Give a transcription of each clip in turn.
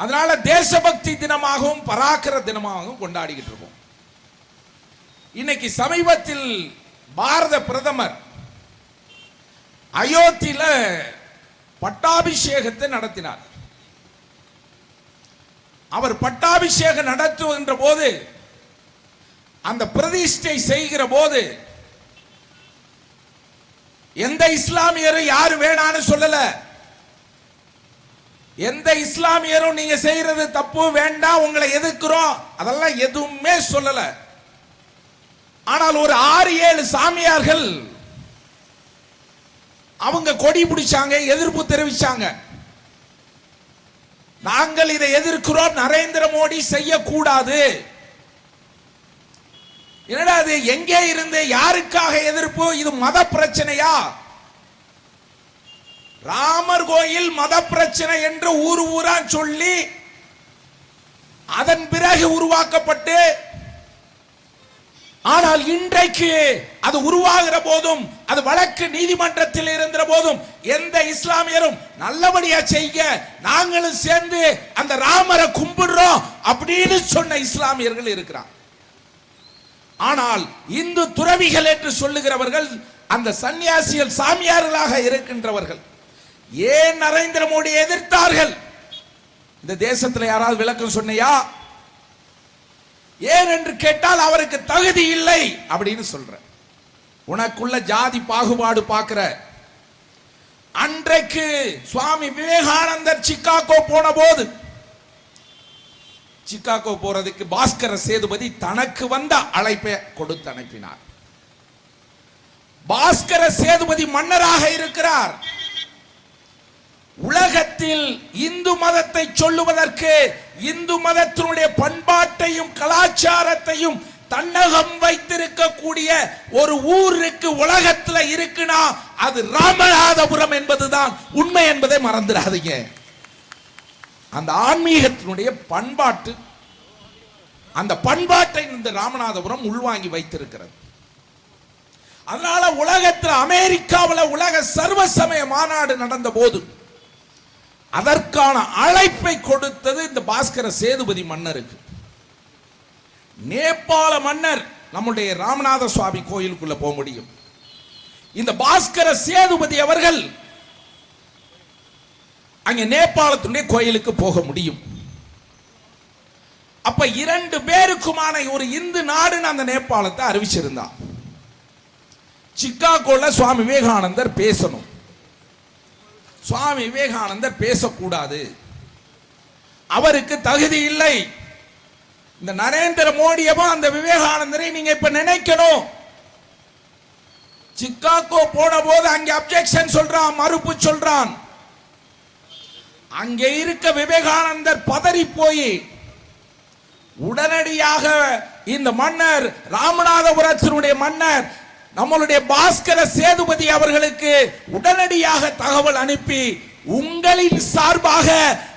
அதனால தேசபக்தி தினமாகவும் பராக்கிர தினமாகவும் கொண்டாடிக்கிட்டு இருக்கோம். இன்னைக்கு சமீபத்தில் பாரத பிரதமர் அயோத்தியில பட்டாபிஷேகத்தை நடத்தினார். அவர் பட்டாபிஷேகம் நடத்துகின்ற போது அந்த பிரதிஷ்டை செய்கிற போது எந்த இஸ்லாமியரும் யாரு வேணான்னு சொல்லல. எந்த இஸ்லாமியரும் நீங்க செய்யறது தப்பு வேண்டாம் உங்களை எதிர்க்கிறோம் அதெல்லாம் எதுவுமே சொல்லல. ஆனால் ஒரு ஆறு ஏழு சாமியார்கள் அவங்க கொடி பிடிச்சாங்க எதிர்ப்பு தெரிவிச்சாங்க. நாங்கள் இதை எதிர்க்கிறோம் நரேந்திர மோடி செய்யக்கூடாது. என்னடா அது எங்கே இருந்து யாருக்காக எதிர்ப்பு இது மத பிரச்சனையா? ராமர் கோயில் மத பிரச்சனை என்று ஊர் ஊரா சொல்லி அதன் பிறகு உருவாக்கப்பட்டு ஆனால் இன்றைக்கு அது உருவாகிற போதும் அது வழக்கு நீதிமன்றத்தில் இருந்த போதும் எந்த இஸ்லாமியரும் நல்லபடியா செய்ய நாங்களும் சேர்ந்து அந்த ராமரை கும்பிடுறோம் அப்படின்னு சொன்ன இஸ்லாமியர்கள் இருக்கிறார். ஆனால் இந்து துறவிகள் என்று சொல்லுகிறவர்கள் அந்த சன்னியாசிகள் சாமியார்களாக இருக்கின்றவர்கள். ஏன் நரேந்திர மோடி எதிர்த்தார்கள்? இந்த தேசத்தில் யாராவது விளக்கம் சொன்னையா? ஏன் என்று கேட்டால் அவருக்கு தகுதி இல்லை அப்படின்னு சொல்ற. உனக்குள்ள ஜாதி பாகுபாடு பார்க்கிற அன்றைக்கு சுவாமி விவேகானந்தர் சிக்காகோ போன போது சிக்காகோ போறதுக்கு பாஸ்கர சேதுபதி தனக்கு வந்த அழைப்பை கொடுத்து அனுப்பினார். பாஸ்கர சேதுபதி மன்னராக இருக்கிறார். உலகத்தில் இந்து மதத்தை சொல்லுவதற்கு இந்து மதத்தினுடைய பண்பாட்டையும் கலாச்சாரத்தையும் தன்னகம் வைத்திருக்கக்கூடிய ஒரு ஊருக்கு உலகத்துல இருக்குன்னா அது ராமநாதபுரம் என்பதுதான் உண்மை என்பதை மறந்துடாதீங்க. அந்த ஆன்மீகத்தினுடைய பண்பாட்டு அந்த பண்பாட்டை இந்த ராமநாதபுரம் உள்வாங்கி வைத்திருக்கிறது. அதனால உலகத்தில் அமெரிக்காவில் உலக சர்வ சமய மாநாடு நடந்த போது அதற்கான அழைப்பை கொடுத்தது இந்த பாஸ்கர சேதுபதி மன்னருக்கு. நேபாள மன்னர் நம்முடைய ராமநாத சுவாமி கோயிலுக்குள்ள போக முடியும். இந்த பாஸ்கர சேதுபதி அவர்கள் அங்க நேபாளத்துடைய கோயிலுக்கு போக முடியும். அப்ப இரண்டு பேருக்குமான ஒரு இந்து நாடுன்னு அந்த நேபாளத்தை அறிவிச்சிருந்தான். சிக்காகோல சுவாமி விவேகானந்தர் பேசணும். சுவாமி விவேகானந்தர் பேசக்கூடாது. அவருக்கு தகுதி இல்லை. இந்த நரேந்திர மோடியவும் அந்த விவேகானந்தரை நீங்க இப்ப நினைக்கணும். சிக்காகோ போன போது அங்கே அப்செக்ஷன் சொல்றான் மறுப்பு சொல்றான். அங்கே இருக்க விவேகானந்தர் பதறி போய் உடனடியாக இந்த மன்னர் ராமநாதபுரத்தினுடைய மன்னர் நம்மளுடைய பாஸ்கர சேதுபதி அவர்களுக்கு உடனடியாக தகவல் அனுப்பி உங்களின் சார்பாக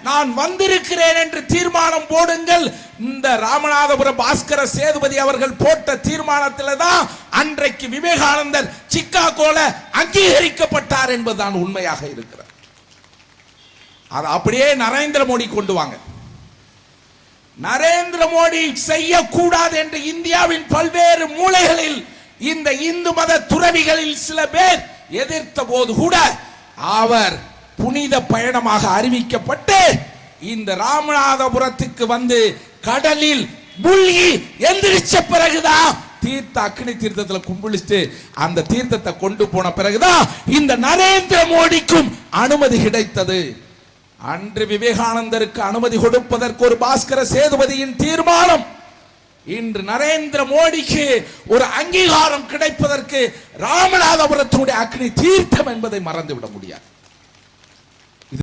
நான் வந்திருக்கிறேன் என்று தீர்மானம் போடுங்கள். இந்த ராமநாதபுர பாஸ்கர சேதுபதி அவர்கள் போட்ட தீர்மானத்தில் தான் அன்றைக்கு விவேகானந்தர் சிக்காகோல அங்கீகரிக்கப்பட்டார் என்பதுதான் உண்மையாக இருக்கிறார் அதை அப்படியே நரேந்திர மோடி கொண்டு வாங்க. நரேந்திர மோடி செய்யக்கூடாது என்று இந்தியாவின் பல்வேறு மூலைகளில் இந்த இந்து மத துறவிகளில் சில பேர் எதிர்த்த போது கூட அவர் புனித பயணமாக அறிவிக்கப்பட்டு இந்த ராமநாதபுரத்துக்கு வந்து கடலில் மூழ்கி எந்திரிச்ச பிறகுதான் தீர்த்த அக்னி தீர்த்தத்துல கும்பிழிச்சு அந்த தீர்த்தத்தை கொண்டு போன பிறகுதான் இந்த நரேந்திர மோடிக்கும் அனுமதி கிடைத்தது. அன்று விவேகானந்தருக்கு அனுமதி கொடுப்பதற்கு ஒரு பாஸ்கர சேதுபதியின் தீர்மானம் இன்று நரேந்திர மோடிக்கு ஒரு அங்கீகாரம் கிடைப்பதற்கு ராமநாதபுரத்தினுடைய அக்னி தீர்த்தம் என்பதை மறந்துவிட முடியாது.